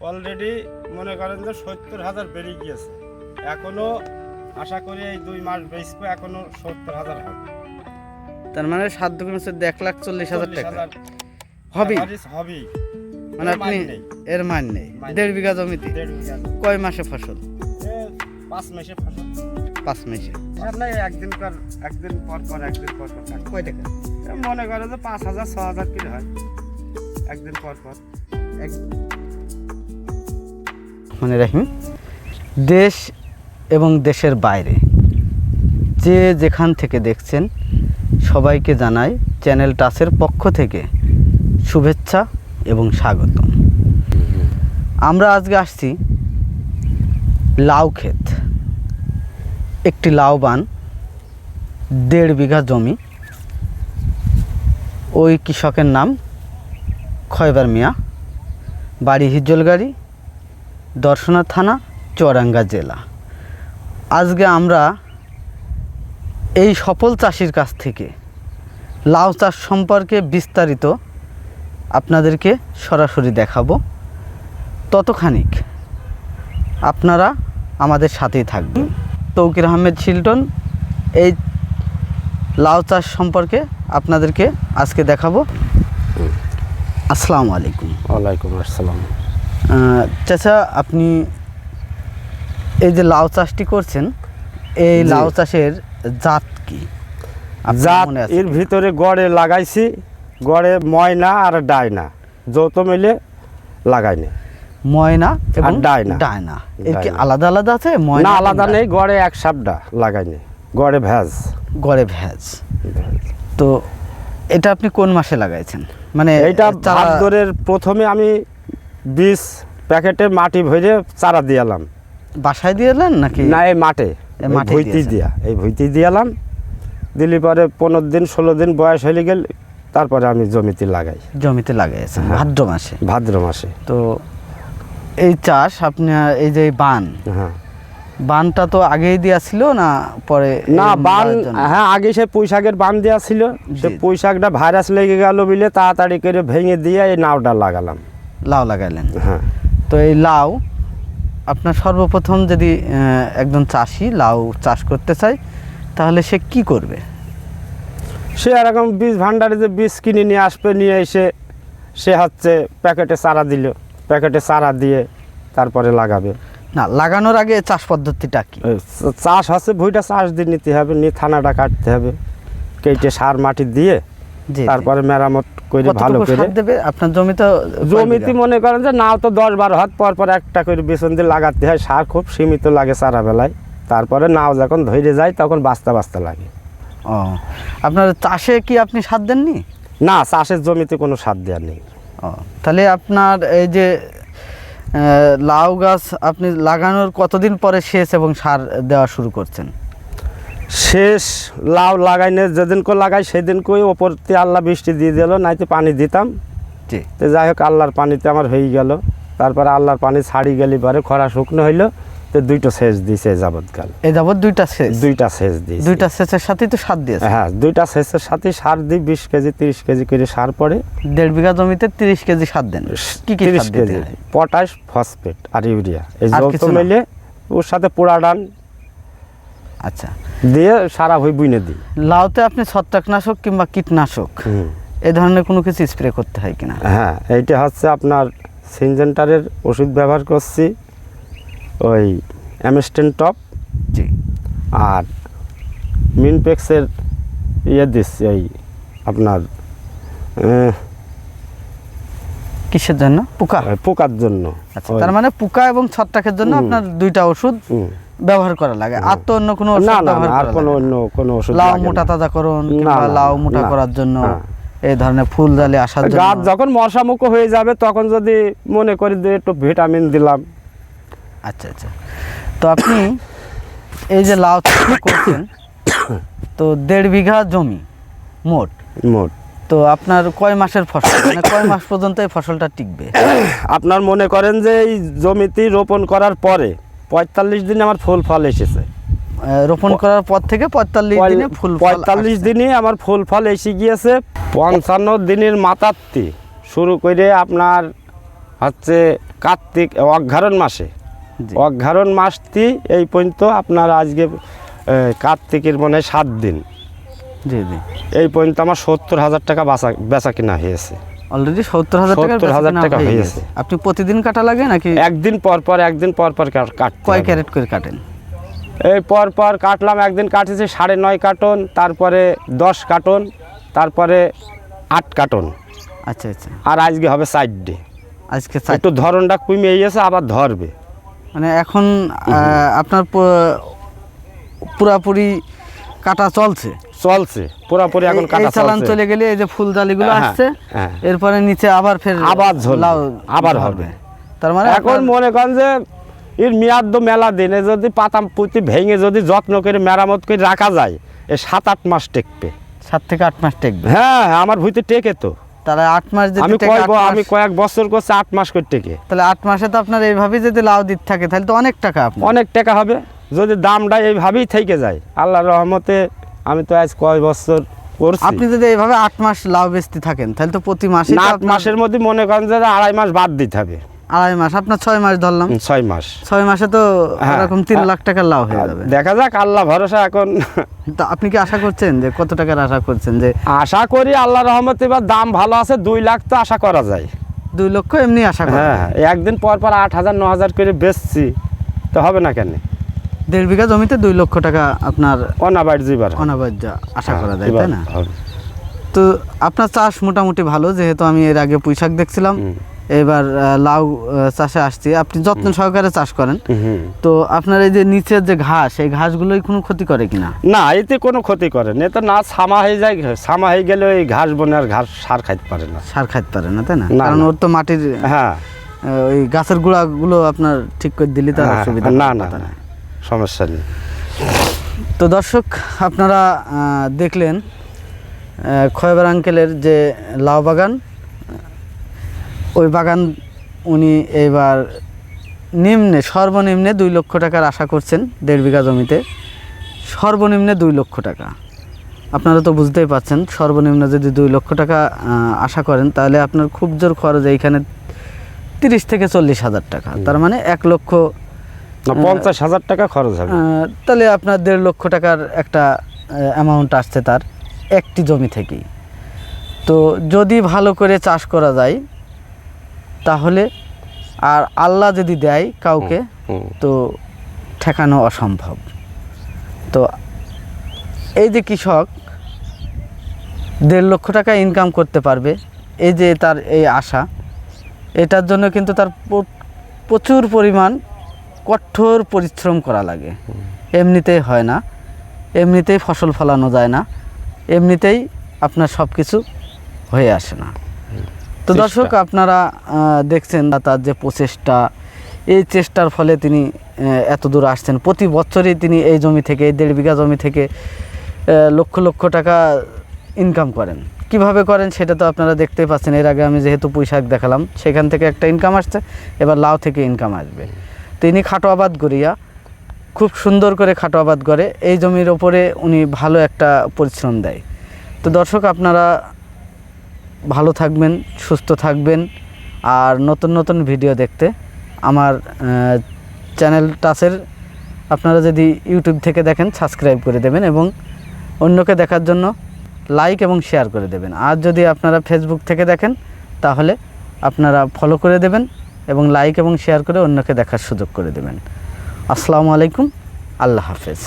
Already মনে করেন যে সত্তর হাজার বেড়ে গিয়েছে। এখনও আশা করি এই দুই মাস বেচবো এখনও সত্তর হাজার হবে। তার মানে সাত দুগুণ এক লাখ চল্লিশ হাজার টাকা। হাজার। হবি? মানে আপনি। এর মান নেই। দেড় বিঘা জমিতে। কয় মাসে ফসল? পাঁচ মাসে ফসল। পাঁচ মাসে। আর নাই একদিন পর একদিন পর পর একদিন পর পর কয় টাকা? মনে করে যে পাঁচ হাজার ছ হাজার কিলো হয়। একদিন পর পর। মানে রাহিম। দেশ এবং দেশের বাইরে যে যেখান থেকে দেখছেন সবাইকে জানাই চ্যানেল টাসের পক্ষ থেকে শুভেচ্ছা এবং স্বাগতম। আমরা আজকে আসছি লাউ ক্ষেত। একটি লাউ বান দেড় বিঘা জমি। ওই কৃষকের নাম খয়বার মিয়া। বাড়ি হিজলগাড়ি দর্শনা থানা চুয়াডাঙ্গা জেলা। আজকে আমরা এই সফল চাষির কাছ থেকে লাউ চাষ সম্পর্কে বিস্তারিত আপনাদেরকে সরাসরি দেখাবো। ততখানিক আপনারা আমাদের সাথেই থাকবেন। তৌকির আহমেদ শিল্টন এই লাউ চাষ সম্পর্কে আপনাদেরকে আজকে দেখাবো। আসসালামু আলাইকুম। ওয়ালাইকুম আসসালাম। চাচা আপনি এই যে লাউ চাষটি করছেন এই লাউ চাষের জাত কি? জাত এর ভিতরে গড়ে লাগাইছি গড়ে ময়না আর ডায়না যৌথ মিলে লাগাইনি ময়না এবং ডায়না। ডায়না এর কি আলাদা আলাদা আছে ময়না আলাদা নেই গড়ে এক সাপটা লাগাইনি গড়ে ভেজ। গড়ে ভেজ। তো এটা আপনি কোন মাসে লাগাইছেন? মানে এটা ভাদ্রের প্রথমে আমি বীজ প্যাকেটে মাটি ভরে চারা দিয়ালাম বাসায় দিয়েলেন নাকি? না এই মাঠে। ভুইতি দিয়া এই ভুইতি দিয়ালাম দিলি পরে পনেরো দিন ষোলো দিন বয়স হয়ে গেল তারপরে আমি জমিতে লাগাই। জমিতে লাগাইছেন হ্যাঁ। ভাদ্র মাসে? ভাদ্র মাসে। তো এই চাষ আপনি এই যে বান হ্যাঁ। বানটা তো আগেই দেওয়া ছিল না পরে না বান হ্যাঁ আগে সে পুঁইশাকের বান দেওয়া ছিল। সে। পুঁইশাকটা ভাইরাস লেগে গেল বলে তাড়াতাড়ি করে ভেঙে দিয়ে এই নাওটা লাগালাম। লাউ লাগাইলেন। হ্যাঁ। তো এই লাউ আপনার সর্বপ্রথম যদি একজন চাষি লাউ চাষ করতে চায় তাহলে সে কি করবে? সে এরকম বীজ ভান্ডারে যে বীজ কিনে নিয়ে আসবে নিয়ে এসে সে হচ্ছে প্যাকেটে চারা দিল। প্যাকেটে চারা দিয়ে তারপরে লাগাবে। না লাগানোর আগে চাষ পদ্ধতিটা কি? চাষ হচ্ছে ভুইটা চাষ দিয়ে নিতে হবে নিয়ে থানাটা কাটতে হবে। কেটে সার মাটি দিয়ে। তারপরে মেরামত করে ভালো করে। দেবে? আপনার জমি তো জমিতে মনে করেন যে নাও তো দশ বারো হাত পর পর একটা করে বেসন দিয়ে লাগাতে হয়। সার খুব সীমিত লাগে সারা বেলায় তারপরে নাও যখন ধরে যায় তখন বাস্তা বাস্তা লাগে। ও আপনার চাষে কি আপনি সার দেননি? না চাষের জমিতে কোনো সার দেওয়া নেই। ও তাহলে আপনার এই যে লাউ গাছ আপনি লাগানোর কতদিন পরে সেচ এবং সার দেওয়া শুরু করছেন? শেষ লাউ লাগাইনে যেদিন করে লাগাই সেদিন করে ওপর দিয়ে আল্লাহ বৃষ্টি দিয়ে দিল নাইতে পানি দিতাম। জি। তো যাই হোক আল্লাহর পানিতে আমার হয়ে গেল। তারপরে আল্লাহর পানি ছাড়ি গেলি পরে খরা শুকনো হইল তো দুইটা সেচ দিয়েছে যাবৎকাল। এই যাবত দুইটা সেচ? দুইটা সেচ দিয়েছে দুইটা সেচের সাথেই তো সার দিয়েছে? হ্যাঁ দুইটা সেচের সাথে সার দিই বিশ কেজি তিরিশ কেজি করে সার পড়ে। দেড় বিঘা জমিতে তিরিশ কেজি সার দেন। কি কি তিরিশ কেজি? পটাশ ফসফেট আর ইউরিয়া। এই যৌথ মিলে ওর সাথে পোড়া ডান আচ্ছা। দিয়ে সারা ভুই বুইনে দিই। লাউতে আপনি ছত্রাকনাশক কিংবা কীটনাশক এ ধরনের কোনো কিছু স্প্রে করতে হয় কিনা? হ্যাঁ এইটা হচ্ছে আপনার সিনজেন্টারের ওষুধ ব্যবহার করছি ওই অ্যামেস্টেন টপ জি। আর মিনপেক্সের ইয়ে দিচ্ছি ওই আপনার কিসের জন্য? পোকা? পোকার জন্য। আচ্ছা তার মানে পোকা এবং ছত্রাকের জন্য আপনার দুইটা ওষুধ। ব্যবহার করা লাগে। আর তো অন্য কোনো না না আর কোনো অন্য কোনো ওষুধ লাউ মোটা তাজা করুন কিংবা লাউ মোটা করার জন্য। এই ধরনের ফুল জালে আসার জন্য। গাছ যখন মশামুখ হয়ে যাবে তখন যদি মনে করি যে একটু ভিটামিন দিলাম। আচ্ছা আচ্ছা। তো আপনি এই যে লাউ করছেন তো দেড় বিঘা জমি মোট। মোট। তো আপনার কয় মাসের ফসল? মানে কয় মাস পর্যন্ত এই ফসলটা টিকবে? আপনার মনে করেন যে এই জমিতে রোপণ করার পরে পঁয়তাল্লিশ দিনে আমার ফুল ফল এসেছে। রোপণ করার পর থেকে পঁয়তাল্লিশ দিনে ফুল পঁয়তাল্লিশ দিনে আমার ফুল ফল এসে গিয়েছে। পঞ্চান্ন দিনের মাতাত্তি শুরু করে আপনার হচ্ছে কার্তিক অঘারণ মাসে। অঘারণ মাসটি এই পর্যন্ত আপনার আজকে কার্তিকের মনে হয় সাত দিন। জি জি। এই পর্যন্ত আমার সত্তর হাজার টাকা বাঁচা বেচা কিনা হয়েছে। অলরেডি সত্তর হাজার টাকা 70,000 টাকা হয়ে গেছে। আপনি প্রতিদিন কাটা লাগে নাকি? একদিন পর পর একদিন পর পর কাট- কয় ক্যারেট করে কাটেন? এই পর পর কাটলাম একদিন কাটেছি সাড়ে নয় কার্টন তারপরে দশ কার্টন তারপরে আট কার্টন। আচ্ছা আচ্ছা। আর আজকে হবে সাইড ডে আজকে একটু ধরনটা কমিয়ে গেছে আবার ধরবে। মানে এখন আপনার পুরাপুরি কাটা চলছে? চলছে পুরাপুরি এখন কাটা চালান চলে গেলে এই যে ফুলদালিগুলো হ্যাঁ, আসছে হ্যাঁ। এরপরে নিচে আবার ফের আবার লাউ আবার হবে। তার মানে এখন মনে করেন যে এর মেয়াদ তো মেলা দিনে যদি পাতাম পুঁতি ভেঙে যদি যত্ন করে মেরামত করে রাখা যায় এ সাত আট মাস টেকবে। সাত থেকে আট মাস টেকবে? হ্যাঁ হ্যাঁ, আমার ভুইতে টেকে তো। তাহলে আট মাস যদি আমি টেকে কয় আট ব- মাস- আমি কয়েক বছর করছি আট মাস করে টেকে। তাহলে আট মাসে তো আপনার এইভাবেই যদি লাউ দিতে থাকে তাহলে তো অনেক টাকা অনেক টাকা হবে। যদি দামটা এইভাবেই থেকে যায় আল্লাহর রহমতে আমি তো আজ কয় বছর করছি। আপনি যদি এইভাবে আট মাস লাউ বেচতে থাকেন তাহলে তো প্রতি মাসে আট মাসের মধ্যে মনে করেন যে আড়াই মাস বাদ দিতে হবে। আড়াই মাস আপনার ছয় মাস ধরলাম। ছয় মাস। ছয় মাসে তো হ্যাঁ। এরকম তিন লাখ টাকার লাভ হয়ে যাবে। দেখা যাক আল্লাহ ভরসা এখন। তো আপনি কি আশা করছেন যে কত টাকার আশা করছেন যে আশা করি আল্লাহ রহমতে এবার দাম ভালো আছে দুই লাখ তো আশা করা যায়। দুই লক্ষ এমনি আশা করেন হ্যাঁ একদিন পর পর আট হাজার ন হাজার করে বেচছি তো হবে না কেন? দেড় বিঘা জমিতে দুই লক্ষ টাকা আপনার অনাবাইট জিবার। অনাবাজ্য আশা করা যায় তাই না? তো আপনার চাষ মোটামুটি ভালো যেহেতু আমি এর আগে পুঁইশাক দেখছিলাম। এবার লাউ চাষে আসছি। আপনি যত্ন সহকারে চাষ করেন। তো আপনার এই যে নিচের যে ঘাস এই ঘাসগুলোই কোনো ক্ষতি করে কিনা? না এতে কোনো ক্ষতি করে না। এতে না ছামা হয়ে যায় ছামা হয়ে গেলে ওই ঘাস বনে আর ঘাস সার খাইতে পারে না। সার খাইতে পারে না তাই না? কারণ ওর তো মাটির হ্যাঁ। ওই গাছের গুঁড়াগুলো আপনার ঠিক করে দিলে তার হ্যাঁ, অসুবিধা না না? না, সমস্যা নেই। তো দর্শক আপনারা দেখলেন খয়বার আঙ্কেলের যে লাউ বাগান ওই বাগান উনি এবার নিম্নে সর্বনিম্নে দুই লক্ষ টাকার আশা করছেন দেড় বিঘা জমিতে। সর্বনিম্নে দুই লক্ষ টাকা। আপনারা তো বুঝতেই পারছেন সর্বনিম্ন যদি দুই লক্ষ টাকা আশা করেন তাহলে আপনার খুব জোর খরচ এইখানে তিরিশ থেকে চল্লিশ হাজার টাকা। তার মানে এক লক্ষ পঞ্চাশ হাজার টাকা খরচ হবে। তাহলে আপনার দেড় লক্ষ টাকার একটা অ্যামাউন্ট আসছে তার একটি জমি থেকেই। তো যদি ভালো করে চাষ করা যায় তাহলে আর আল্লাহ যদি দেয় কাউকে তো ঠেকানো অসম্ভব। তো এই যে কৃষক দেড় লক্ষ টাকা ইনকাম করতে পারবে এই যে তার এই আশা এটার জন্য কিন্তু তার প্রচুর পরিমাণ কঠোর পরিশ্রম করা লাগে। এমনিতেই হয় না। এমনিতেই ফসল ফলানো যায় না। এমনিতেই আপনার সব কিছু হয়ে আসে না। তো। দর্শক আপনারা দেখছেন তার যে প্রচেষ্টা এই চেষ্টার ফলে তিনি এত দূর আসছেন। প্রতি বছরই তিনি এই জমি থেকে এই দেড় বিঘা জমি থেকে লক্ষ লক্ষ টাকা ইনকাম করেন। কীভাবে করেন সেটা তো আপনারা দেখতেই পাচ্ছেন। এর আগে আমি যেহেতু পুঁইশাক দেখালাম সেখান থেকে একটা ইনকাম আসছে এবার লাউ থেকে ইনকাম আসবে। তিনি খাটো আবাদ করিয়া খুব সুন্দর করে খাটো আবাদ করে, এই জমির ওপরে উনি ভালো একটা পরিশ্রম দেয়। তো দর্শক, আপনারা ভালো থাকবেন, সুস্থ থাকবেন, আর নতুন নতুন ভিডিও দেখতে আমার চ্যানেল টাচের আপনারা যদি ইউটিউব থেকে দেখেন, সাবস্ক্রাইব করে দেবেন এবং অন্যকে দেখার জন্য লাইক এবং শেয়ার করে দেবেন। আর যদি আপনারা ফেসবুক থেকে দেখেন, তাহলে আপনারা ফলো করে দেবেন। এবং লাইক এবং শেয়ার করে অন্যকে দেখার সুযোগ করে দেবেন। আসসালামু আলাইকুম আল্লাহ হাফেজ।